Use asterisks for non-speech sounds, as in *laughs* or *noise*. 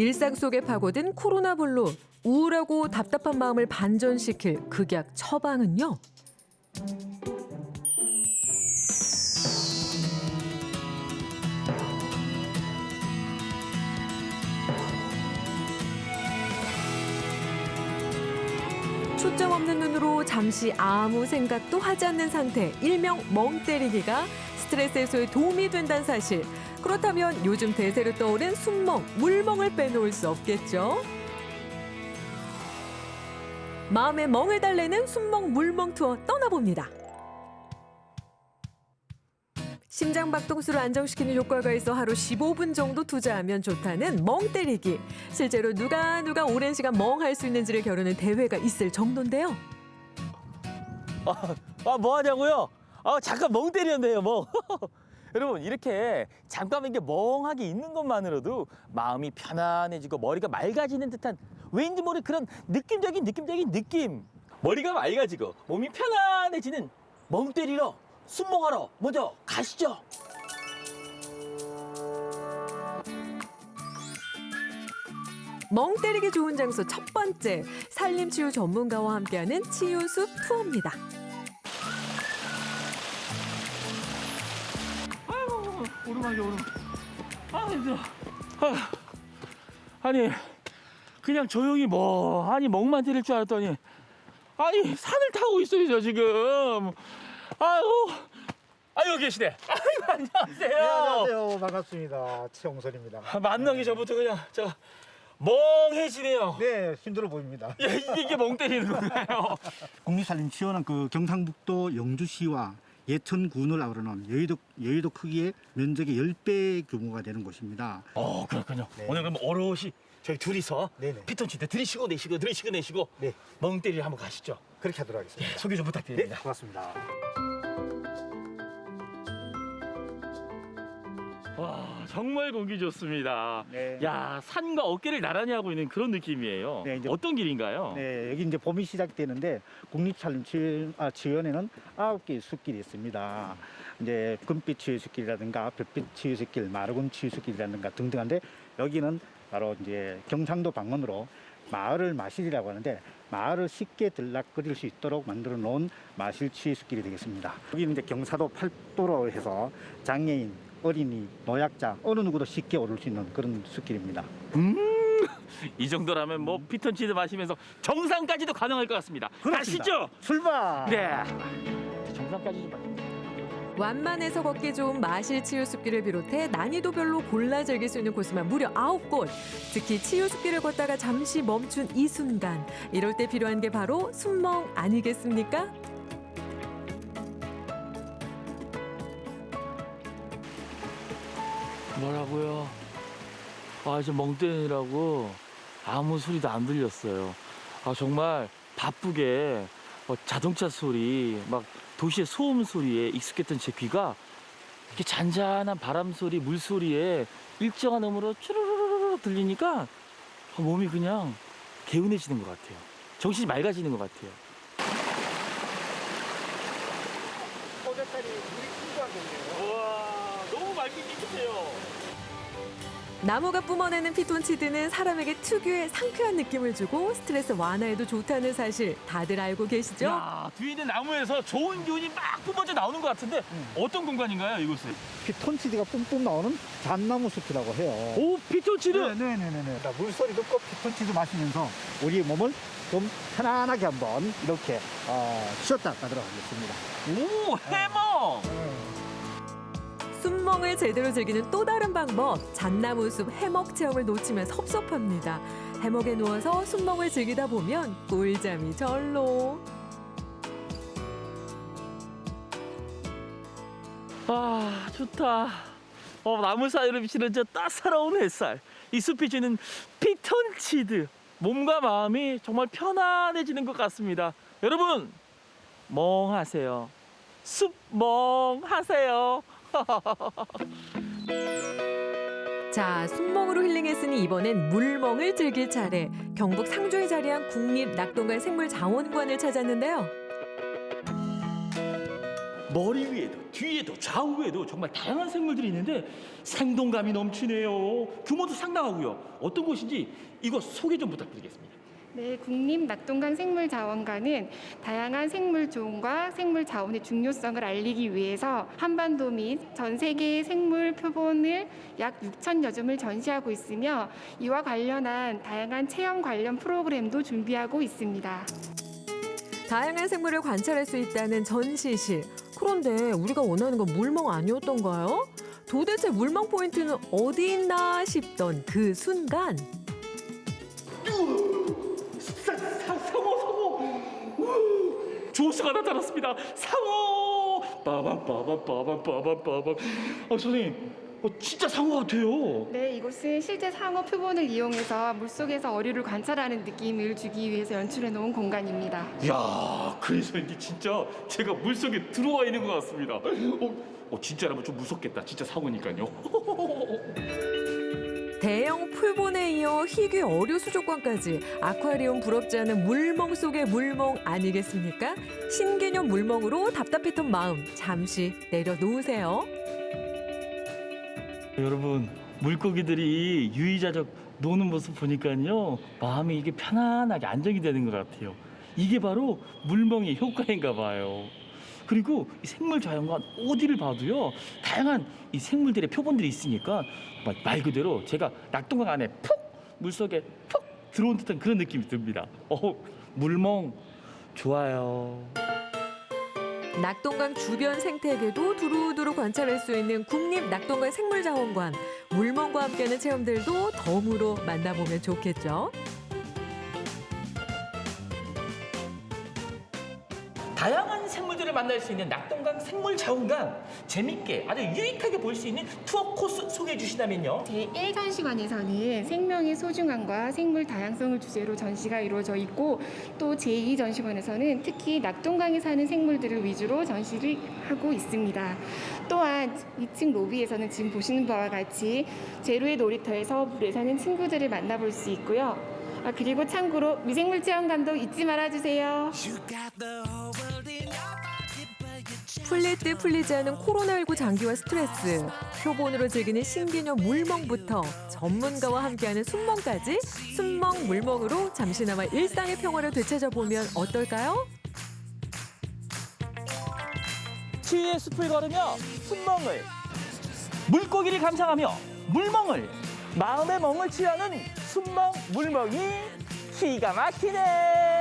일상 속에 파고든 코로나 블루 우울하고 답답한 마음을 반전시킬 극약 처방은요. 초점 없는 눈으로 잠시 아무 생각도 하지 않는 상태, 일명 멍 때리기가 스트레스 해소에 도움이 된다는 사실. 그렇다면 요즘 대세로 떠오른 숨멍, 물멍을 빼놓을 수 없겠죠. 마음의 멍을 달래는 숨멍 물멍 투어 떠나봅니다. 심장 박동수를 안정시키는 효과가 있어 하루 15분 정도 투자하면 좋다는 멍 때리기. 실제로 누가 누가 오랜 시간 멍할 수 있는지를 겨루는 대회가 있을 정도인데요. 아, 뭐 하냐고요? 아, 잠깐 멍 때렸네요, 멍. *laughs* 여러분, 이렇게 잠깐 이게 멍하게 있는 것만으로도 마음이 편안해지고 머리가 맑아지는 듯한 왠지 모를 그런 느낌적인 느낌적인 느낌. 머리가 맑아지고 몸이 편안해지는 멍 때리러 순멍하러 먼저 가시죠. 멍 때리기 좋은 장소 첫 번째 산림치유 전문가와 함께하는 치유숲 투어입니다. 오르막이 오르막. 아, 힘들어. 아, 아니, 그냥 조용히 뭐, 아니, 멍만 때릴 줄 알았더니, 아니, 산을 타고 있어요, 저 지금. 아유, 아, 여기 계시네. 아이고, *laughs* 안녕하세요. 네, 안녕하세요. 반갑습니다. 최홍선입니다. 아, 만나기 전부터 그냥, 저, 멍해지네요. 네, 힘들어 보입니다. 야, 이게, 이게 멍 때리는 건가요? *laughs* 국립산림치유는 그 경상북도 영주시와 예천군을 아우르는 여의도 여의도 크기의 면적의 10배 규모가 되는 곳입니다. 어, 그렇군요. 네. 오늘 그럼 오롯이 저희 둘이서 네네. 피톤치드 들이쉬고 내쉬고 들이쉬고 내쉬고 네, 멍 때리러 한번 가시죠. 그렇게 하도록 하겠습니다. 소개 좀 네, 부탁드립니다. 고맙습니다. 정말 공기 좋습니다. 네. 야 산과 어깨를 나란히 하고 있는 그런 느낌이에요. 네, 이제- 어떤 길인가요? 네, 여기 이제 봄이 시작되는데 국립산림치유원에는 아홉 개의 숲길이 있습니다. 이제 금빛 치유숲길이라든가 별빛 치유숲길, 마르군 치유숲길이라든가 등등한데 여기는 바로 이제 경상도 방언으로 마을을 마실이라고 하는데 마을을 쉽게 들락거릴 수 있도록 만들어 놓은 마실 치유숲길이 되겠습니다. 여기는 이제 경사도 팔도로 해서 장애인, 어린이, 노약자 어느 누구도 쉽게 오를 수 있는 그런 숲길입니다. *laughs* 이 정도라면 뭐 피톤치드 마시면서 정상까지도 가능할 것 같습니다. 그렇습니다. 가시죠. 출발! 네. 정상까지 좀. 봐. 완만해서 걷기 좋은 마실 치유숲길을 비롯해 난이도별로 골라 즐길 수 있는 곳은 무려 아홉 곳. 특히 치유숲길을 걷다가 잠시 멈춘 이 순간. 이럴 때 필요한 게 바로 숨멍 아니겠습니까? 뭐라고요? 아, 이제 멍 때리느라고 아무 소리도 안 들렸어요. 아, 정말 바쁘게 어, 자동차 소리, 막 도시의 소음 소리에 익숙했던 제 귀가 이렇게 잔잔한 바람 소리, 물 소리에 일정한 음으로 쭈르르르 들리니까 아, 몸이 그냥 개운해지는 것 같아요. 정신이 맑아지는 것 같아요. 호젓다리 물이 풍부한 곳이에요. 맑게 깨끗해요. 나무가 뿜어내는 피톤치드는 사람에게 특유의 상쾌한 느낌을 주고 스트레스 완화에도 좋다는 사실 다들 알고 계시죠? 야, 뒤에 있는 나무에서 좋은 기운이 막 뿜어져 나오는 것 같은데 어떤 공간인가요, 이곳은? 피톤치드가 뿜뿜 나오는 잣나무 숲이라고 해요. 오, 피톤치드. 네네네네. 물소리 듣고 피톤치드 마시면서 우리 몸을 좀 편안하게 한번 이렇게 어, 쉬었다 가도록 하겠습니다. 오, 해먹. 숨멍을 제대로 즐기는 또 다른 방법 잣나무숲 해먹 체험을 놓치면 섭섭합니다. 해먹에 누워서 숨멍을 즐기다 보면 꿀잠이 절로. 아, 좋다. 어, 나무 사이로 비치는 저 따사로운 햇살. 이 숲이 주는 피톤치드. 몸과 마음이 정말 편안해지는 것 같습니다. 여러분, 멍하세요. 숲 멍하세요. 자, 숨멍으로 힐링했으니 이번엔 물멍을 즐길 차례. 경북 상주에 자리한 국립 낙동강 생물자원관을 찾았는데요. 머리 위에도 뒤에도 좌우에도 정말 다양한 생물들이 있는데 생동감이 넘치네요. 규모도 상당하고요. 어떤 곳인지 이거 소개 좀 부탁드리겠습니다. 네, 국립 낙동강 생물자원관은 다양한 생물 종과 생물 자원의 중요성을 알리기 위해서 한반도 및 전 세계의 생물 표본을 약 6천여 점을 전시하고 있으며 이와 관련한 다양한 체험 관련 프로그램도 준비하고 있습니다. 다양한 생물을 관찰할 수 있다는 전시실. 그런데 우리가 원하는 건 물멍 아니었던가요? 도대체 물멍 포인트는 어디 있나 싶던 그 순간 사, 사, 상어 상어 우, 조수가 나타났습니다. 상어 빠밤 빠밤 빠밤 빠밤 빠밤. 아 선생님 어, 진짜 상어 같아요. 네, 이곳은 실제 상어 표본을 이용해서 물속에서 어류를 관찰하는 느낌을 주기 위해서 연출해 놓은 공간입니다. 야 그래서 이게 진짜 제가 물속에 들어와 있는 것 같습니다. 어, 어 진짜라면 좀 무섭겠다. 진짜 상어니까요 *laughs* 대형 풀본에 이어 희귀 어류 수족관까지 아쿠아리움 부럽지 않은 물멍 속의 물멍 아니겠습니까? 신개념 물멍으로 답답했던 마음 잠시 내려놓으세요. 여러분 물고기들이 유의자적 노는 모습 보니까요 마음이 이게 편안하게 안정이 되는 것 같아요 이게 바로 물멍의 효과인가 봐요 그리고 이 생물 자연관 어디를 봐도요 다양한 이 생물들의 표본들이 있으니까 말- 말 그대로 제가 낙동강 안에 푹 물속에 푹 들어온 듯한 그런 느낌이 듭니다. 어 물멍. 좋아요. 낙동강 주변 생태계도 두루두루 관찰할 수 있는 국립 낙동강 생물자원관. 물멍과 함께하는 체험들도 덤으로 만나보면 좋겠죠. 다양한 생물들을 만날 수 있는 낙동강 생물자원관 재밌게 아주 유익하게 볼 수 있는 투어 코스 소개해 주시다면요 제1전시관에서는 생명의 소중함과 생물 다양성을 주제로 전시가 이루어져 있고 또 제2 전시관에서는 특히 낙동강에 사는 생물들을 위주로 전시를 하고 있습니다. 또한 2층 로비에서는 지금 보시는 바와 같이 제로의 놀이터에서 물에 사는 친구들을 만나볼 수 있고요. 아, 그리고 참고로 미생물 체험관도 잊지 말아주세요. 풀릴 듯 풀리지 않은 코로나19 장기화 스트레스, 표본으로 즐기는 신개념 물멍부터 전문가와 함께하는 순멍까지 순멍 물멍으로 잠시나마 일상의 평화를 되찾아보면 어떨까요? 치유의 숲을 걸으며 순멍을 물고기를 감상하며 물멍을 마음의 멍을 치유하는 순멍 물멍이 기가 막히네